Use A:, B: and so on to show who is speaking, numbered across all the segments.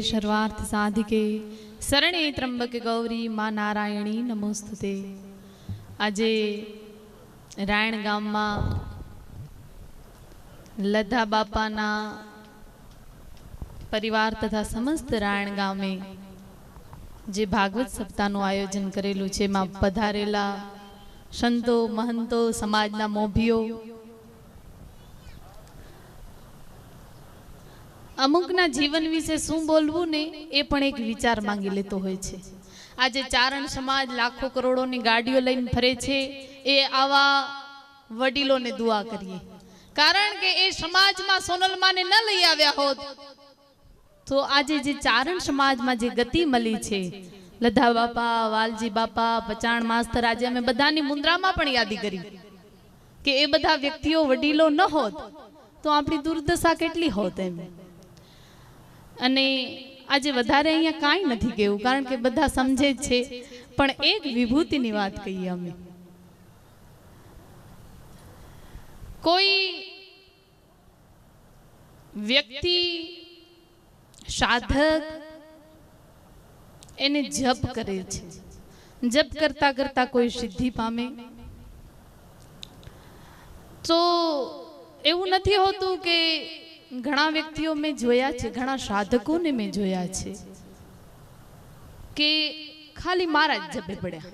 A: સર્વાર્થ સાધિકે શરણે ત્રંબકે ગૌરી માં નારાયણી નમોસ્તુતે આજે રાયણ ગામમાં લધા બાપાના પરિવાર તથા સમસ્ત રાયણ ગામે જે ભાગવત સપ્તાહનું આયોજન કરેલું છે, એમાં પધારેલા સંતો, મહંતો, સમાજના મોભીઓ અમુકના જીવન વિશે શું બોલવું ને એ પણ એક વિચાર માંગી લેતો હોય છે. આજે ચારણ સમાજ લાખો કરોડોની ગાડીઓ લઈને ફરે છે, એ આવા વડીલોને દુઆ કરીએ. કારણ કે એ સમાજમાં સોનલમાને ન લઈ આવ્યા હોત, તો આજે જે ચારણ સમાજમાં જે ગતિ મળી છે, લધા બાપા, વાલજી બાપા, પચાણ માસ્તર, આજે અમે બધાની મુદ્રામાં પણ યાદી કરી કે એ બધા વ્યક્તિઓ વડીલો ન હોત, તો આપણી દુર્દશા કેટલી હોત એમ. અને આજે વધારે અહીંયા કાંઈ નથી કેવું કારણ કે બધા સમજે જ છે. પણ એક વિભૂતિની વાત કહીએ અમે. કોઈ વ્યક્તિ સાધક એને જપ કરે છે. જપ કરતા કરતા કોઈ સિદ્ધિ પામે. તો એવું નથી હોતું કે ઘણા વ્યક્તિઓ મેં જોયા છે, ઘણા સાધકોને મેં જોયા છે, કે ખાલી મારા જ જબે પડ્યા.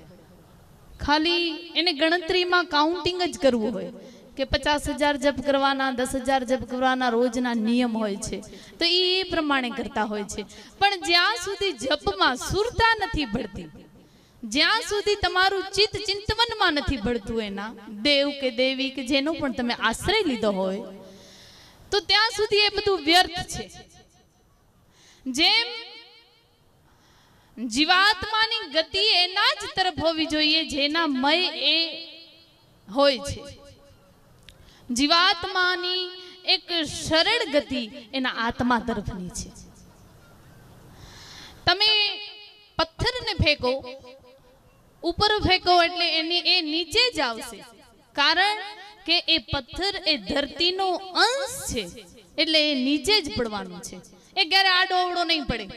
A: ખાલી એને ગણતરીમાં કાઉન્ટિંગ જ કરવું હોય કે પચાસ હજાર જપ કરવાના, દસ હજાર જપ કરવાના રોજના નિયમ હોય છે. તો એ એ પ્રમાણે કરતા હોય છે. પણ જ્યાં સુધી જપમાં સુરતા નથી ભળતી જ્યાં સુધી તમારું ચિત્ત ચિંતવનમાં નથી ભળતું એના, દેવ કે દેવી કે જેનો પણ તમે આશ્રય લીધો હોય તો ત્યાં સુધી એ બધું વ્યર્થ છે. જેમ જીવાત્માની ગતિ એના જ તરફ હોવી જોઈએ, જેના મય એ હોય છે. જીવાત્માની એક સરળ ગતિ એના આત્મા તરફની છે. તમે પથ્થરને ફેંકો, ઉપર ફેંકો એટલે એની એ નીચે જ આવશે. કારણ કે એ પથ્થર એ ધરતીનો અંશ છે. એટલે એ નીચે જ પડવાનું છે. એ ક્યારે આડો અવડો નહીં પડે.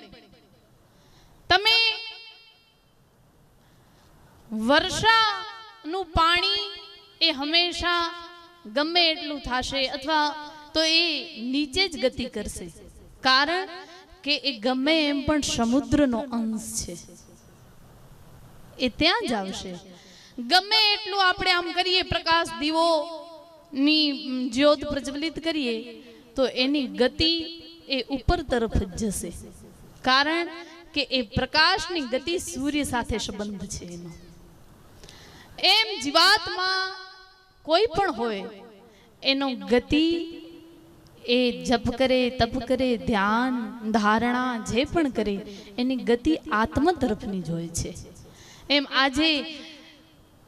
A: તમે વર્ષાનું પાણી એ હંમેશા ગમે એટલું થશે અથવા તો એ નીચે જ ગતિ કરશે. કારણ કે એ ગમે એમ પણ સમુદ્રનો અંશ છે. એ ત્યાં જ આવશે. ગમે એટલું આપણે આમ કરીએ, પ્રકાશ દીવો ની જ્યોત પ્રજ્વલિત કરીએ, તો એની ગતિ એ ઉપર તરફ જ જશે. કારણ કે એ પ્રકાશની ગતિ સૂર્ય સાથે સંબંધ છે એનો. એમ જીવાતમાં કોઈ પણ હોય, એનો ગતિ એ જપ કરે, તપ કરે, ધ્યાન, ધારણા જે પણ કરે, એની ગતિ આત્મ તરફની જ હોય છે. એમ આજે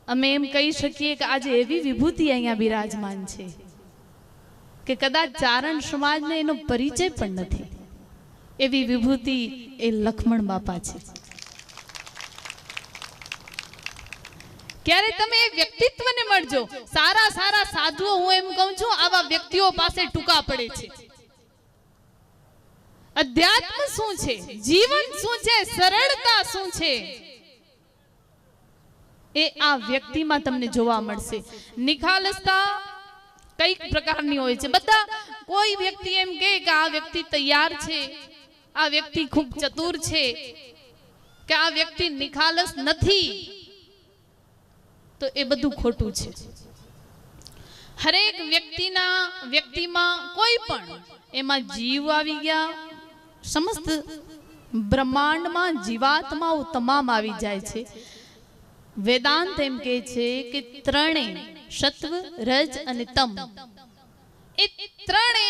A: અમે એમ કહી શકીએ કે આજે એવી વિભૂતિ અહીંયા બિરાજમાન છે કે કદાચ ચારણ સમાજને એનો પરિચય પણ નથી. એવી વિભૂતિ એ લક્ષ્મણ બાપા છે. ક્યારે તમે એ વ્યક્તિત્વને મળજો. સારા સારા સાધુઓ, હું એમ કહું છું, આવા વ્યક્તિઓ પાસે ટૂંકા પડે છે. અધ્યાત્મ શું છે? જીવન શું છે? સરળતા શું છે? એ આ વ્યક્તિમાં તમને જોવા મળશે. નિખાલસતા કંઈક પ્રકારની હોય છે. બધા કોઈ વ્યક્તિ એમ કે આ વ્યક્તિ તૈયાર છે, આ વ્યક્તિ ખૂબ ચતુર છે, કે આ વ્યક્તિ નિખાલસ નથી, તો એ બધું ખોટું છે. હરેક વ્યક્તિના વ્યક્તિમાં કોઈ પણ એમાં જીવ આવી ગયા, સમસ્ત બ્રહ્માંડમાં જીવાત્માઓ તમામ આવી જાય છે. વેદાંત એમ કે છે કે ત્રણે સત્વ, રજ અને તમ. એ ત્રણે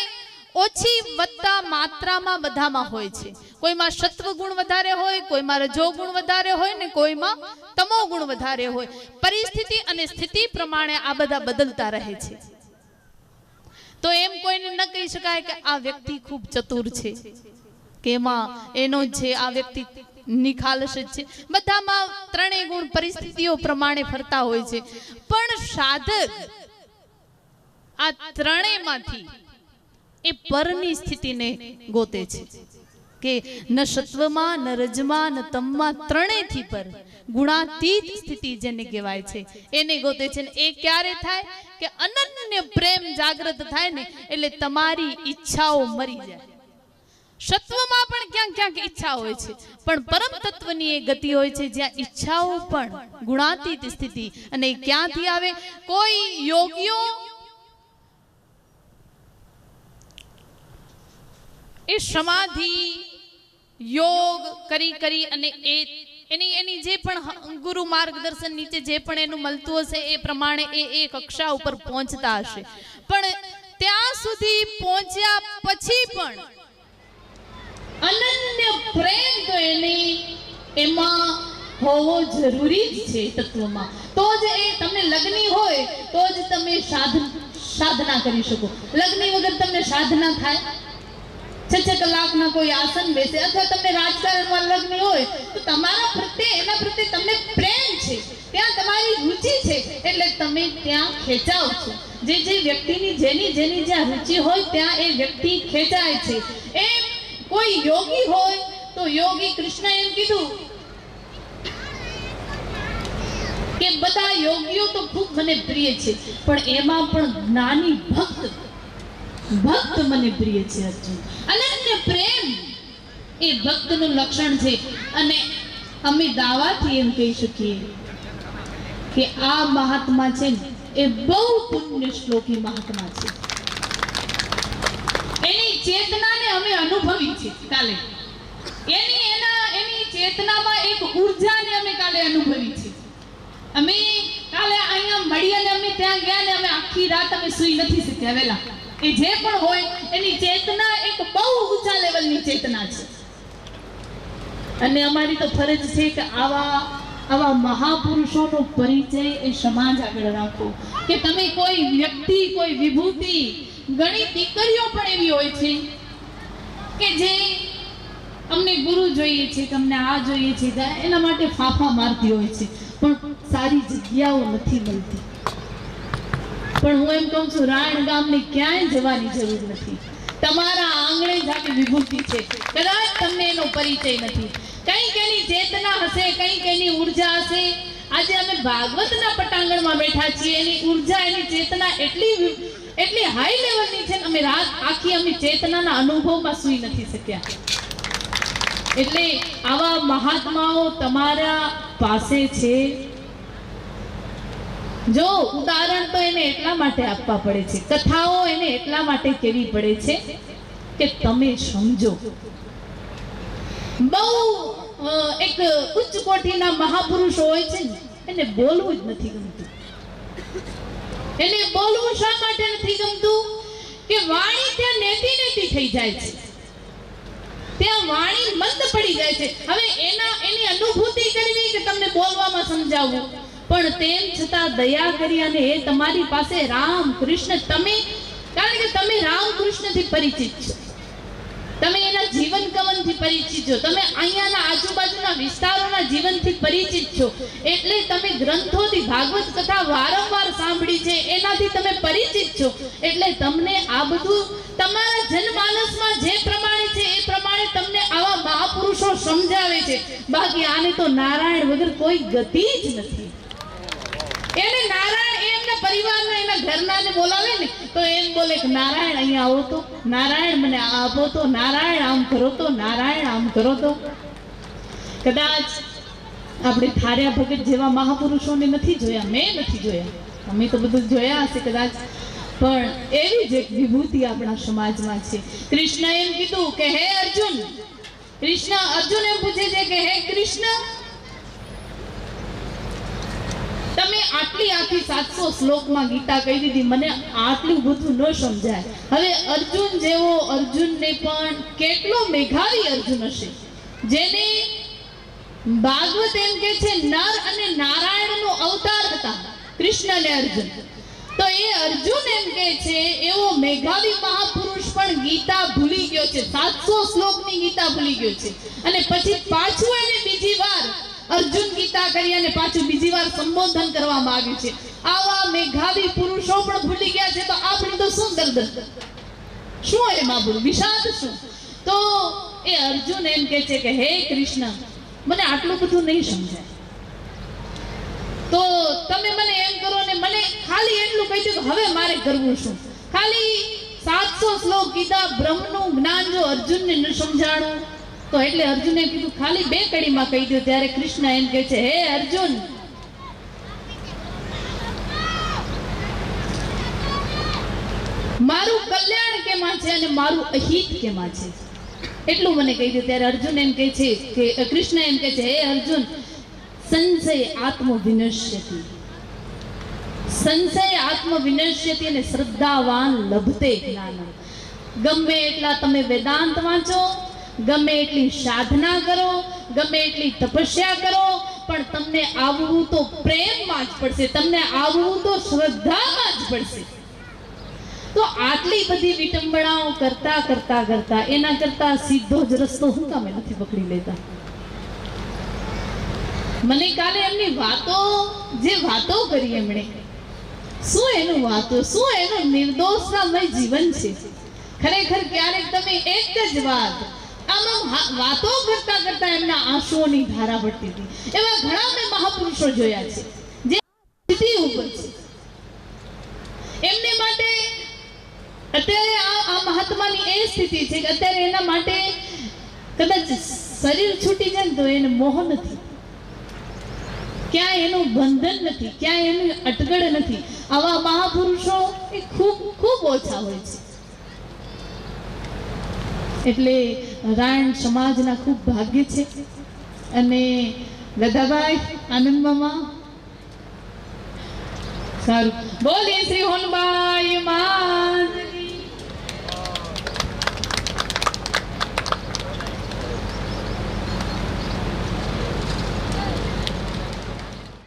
A: ઓછી વત્તા માત્રામાં બધામાં હોય છે. કોઈમાં સત્વ ગુણ વધારે હોય, કોઈમાં રજો ગુણ વધારે હોય ને કોઈમાં તમો ગુણ વધારે હોય. પરિસ્થિતિ અને સ્થિતિ પ્રમાણે આ બધા બદલતા રહે છે. તો એમ કોઈને ન કહી શકાય કે આ વ્યક્તિ ખૂબ ચતુર છે. કે એમાં એનો જે આ વ્યક્તિ નિખાલસ જ છે. બધામાં ત્રણેય ગુણ પરિસ્થિતિઓ પ્રમાણે ફરતા હોય છે. પણ સાધક આ ત્રણેયમાંથી એ પરની સ્થિતિને ગોતે છે કે ન સત્વમાં, ન રજમાં, ન તમમાં ત્રણેયથી પર ગુણાતીત સ્થિતિ જેને કહેવાય છે, એને ગોતે છે. એ ક્યારે થાય? કે અનન્ય પ્રેમ જાગૃત થાય ને એટલે તમારી ઈચ્છાઓ મરી જાય. સત્વમાં પણ ક્યાંક ક્યાંક ઈચ્છા હોય છે. પણ પરમ તત્વની એ ગતિ હોય છે, જ્યાં ઈચ્છાઓ પણ ગુણાતીત સ્થિતિ. અને ક્યાંથી આવે? કોઈ યોગીઓ એ સમાધિ, યોગ કરી કરી અને એ એની એની જે પણ ગુરુ માર્ગદર્શન નીચે જે પણ એનું મળતું હશે, એ પ્રમાણે એ એ કક્ષા ઉપર પહોંચતા હશે. પણ ત્યાં સુધી પહોંચ્યા પછી પણ અનન્ય પ્રેમ તો એની એમાં હોવો જરૂરી જ છે તત્વમાં. તો જ એ તમને લગ્ની હોય, તો જ તમે સાધન સાધના કરી શકો. લગ્ની વગર તમને સાધના થાય. છ છ કલાકના કોઈ આસન બેસે અથવા તમને રાજકારણમાં લગ્ન હોય, તો તમારા પ્રત્યે, એના પ્રત્યે તમને પ્રેમ છે. ત્યાં તમારી રુચિ છે, એટલે તમે ત્યાં ખેંચાવ છો. જે જે વ્યક્તિની જેની જેની જ્યાં રુચિ હોય, ત્યાં એ વ્યક્તિ ખેંચાય છે. એ કોઈ યોગી હોય તો યોગી કૃષ્ણ એમ કીધું કે બધા યોગીઓ તો ખૂબ મને પ્રિય છે, પણ એમાં પણ જ્ઞાની ભક્ત ભક્ત મને પ્રિય છે અર્જુન. અનન્ય પ્રેમ એ ભક્તનું લક્ષણ છે. અને અમે દાવાથી એમ કહી શકીએ કે આ મહાત્મા છે એ બહુ પુણ્ય શ્લોકી મહાત્મા છે. ચેતનાને અમે અનુભવી છે કાલે. એની એના, એની ચેતનામાં એક ઉર્જાને અમે કાલે અનુભવી છે અમે કાલે અહીંયા મળી અને અમે ત્યાં ગયા ને અમે આખી રાત અમે સુઈ નથી શક્યા વેલા એ જે પણ હોય, એની ચેતના એક બહુ ઊંચા લેવલની ચેતના છે. અને અમારી તો ફરજ છે કે આવા આવા મહાપુરુષોનો પરિચય એ સમાજ આગળ રાખો કે તમે કોઈ વ્યક્તિ, કોઈ વિભૂતિ ઘણી દીકરીઓ પણ એવી હોય છે કે જે અમને ગુરુ જોઈએ છે, તમને આ જોઈએ છે એના માટે ફાફા મારતી હોય છે. પણ સારી જગ્યાઓ નથી મળતી. પણ હું એમ કહું છું, રાયણ ગામને ક્યાંય જવાની જરૂર નથી. તમારા આંગણે જાતે વિભૂતિ છે. કદાચ તમને એનો પરિચય નથી. કંઈક એની ચેતના હશે, કંઈક એની ઊર્જા હશે આજે અમે ભાગવતના પટાંગણમાં બેઠા છીએ. એની ઊર્જા, એની ચેતના એટલી એટલી હાઈ લેવલની છે અમે રાત, આખી અમે ચેતનાના અનુભવમાં સુઈ નથી શક્યા. એટલે આવા મહાત્માઓ તમારા પાસે છે. જો ઉદાહરણ તો એને એટલા માટે આપવા પડે છે. કથાઓ એને એટલા માટે કેવી પડે છે કે તમે સમજો. બહુ એક ઉચ્ચ કોટીના મહાપુરુષ હોય છે એને બોલવું જ નથી ગમતું. એને બોલવું શા માટે નથી ગમતું? કે વાણી ત્યાં નેતી નેતી થઈ જાય છે. ત્યાં વાણી મંદ પડી જાય છે. હવે એના, એની અનુભૂતિ કરવી કે તમને બોલવામાં સમજાવવું? પણ તેમ છતાં દયા કરી અને એ તમારી પાસે રામ કૃષ્ણ તમે, કારણ કે તમે રામ કૃષ્ણથી પરિચિત છો. તમે એના જીવન કવનથી પરિચિત છો. તમે અહીંયાના આજુબાજુના વિસ્તારોના જીવનથી પરિચિત છો. એટલે તમે ગ્રંથોથી ભાગવત કથા વારંવાર સાંભળી છે, એનાથી તમે પરિચિત છો. એટલે તમને આ બધું તમારા જનમાનસમાં જે પ્રમાણે છે, એ પ્રમાણે તમને આવા મહાપુરુષો સમજાવે છે. બાકી આને તો નારાયણ વગર કોઈ ગતિ જ નથી. એને નારાયણ પરિવારના એના ઘરનાને બોલાવે ને, તો એમ બોલે કે નારાયણ, અહીંયા આવો તો. નારાયણ મને આપો તો. નારાયણ, આમ કરો તો. નારાયણ, આમ કરો તો. કદાચ આપણે થાર્યા ભગત જેવા મહાપુરુષોને નથી જોયા. મેં નથી જોયા. અમે તો બધું જોયા હશે કદાચ. પણ એવી જ એક વિભૂતિ આપણા સમાજમાં છે. કૃષ્ણ એમ કીધું કે, હે અર્જુન. કૃષ્ણ અર્જુન એમ પૂછે છે કે, હે કૃષ્ણ તમે આટલી આખી સાતસો શ્લોકમાં ગીતા કહી દીધી, મને આટલું બધું ન સમજાય. હવે અર્જુન જેવો અર્જુનને પણ કેટલો મેઘાવી અર્જુન હશે? જેને ભાગવત એમ કે છે, નર અને નારાયણનો અવતાર હતા, કૃષ્ણ ને અર્જુન. તો એ અર્જુન એમ કે છે, એવો મેઘાવી મહાપુરુષ પણ ગીતા ભૂલી ગયો છે. સાતસો શ્લોકની ગીતા ભૂલી ગયો છે. અને પછી પાછું એને બીજી વાર અર્જુન ગીતા કરી અને પાછું બીજી વાર સંબોધન કરવામાં આવ્યું છે. આવા મેઘાવી પુરુષો પણ ભૂલી ગયા છે, તો આપણી તો શું દર્દ? શું એમાં બોલું વિષાદ શું? તો એ અર્જુન એમ કે છે કે, હે કૃષ્ણ, મને આટલું બધું નહીં સમજાય. તો તમે મને એમ કરો ને મને ખાલી એટલું કહી દો કે હવે મારે કરવું શું? ખાલી સાતસો શ્લોક ગીતા બ્રહ્મનું જ્ઞાન જો અર્જુનને ન સમજાણું તો એટલે અર્જુને કીધું, ખાલી બે કડીમાં કહી દો ત્યારે કૃષ્ણ એમ કહે છે, હે અર્જુન. મારું કલ્યાણ કેમાં છે અને મારું અહિત કેમાં છે? એટલું મને કહી દો ત્યારે અર્જુન એમ કહે છે કે કૃષ્ણ એમ કહે છે, હે અર્જુન, સંશય આત્મ વિનશ્યતિ સંશય આત્મ વિનશ્યતિ અને શ્રદ્ધાવાન લભતે જ્ઞાન ગમે એટલા તમે વેદાંત વાંચો ગમે એટલી સાધના કરો, ગમે એટલી તપસ્યા કરો, પણ તમને આવવું તો પ્રેમમાં જ પડશે, તમને આવવું તો શ્રદ્ધામાં જ પડશે. તો આટલી બધી વિટંબણાઓ કરતા કરતા કરતા, એના કરતા સીધો જ રસ્તો હું કામે નથી પકડી લેતા? મને કાલે એમની વાતો, જે વાતો કરી એમણે, શું એનું વાતો, શું એનું નિર્દોષતામય જીવન છે? ખરેખર ક્યારેક તમે એક જ વાત વાતો કરતા કરતા એમના આંસુઓની ધારા વળતી હતી. એવા ઘણા મેં મહાપુરુષો જોયા છે, જે સ્થિતિ ઉપર છે. એમને માટે અત્યારે આ આ મહાત્માની એ સ્થિતિ છે કે અત્યારે એના માટે કદાચ શરીર છૂટી જાય ને તો એને મોહ નથી. ક્યાંય એનું બંધન નથી, ક્યાંય એની અટગળ નથી. આવા મહાપુરુષો એ ખૂબ ખૂબ ઓછા હોય છે. એટલે રાયણ સમાજના ખૂબ ભાગ્ય છે. અને ગદાભાઈ આનંદ મામા. સારું. બોલીએ શ્રી હોનબાઈ માત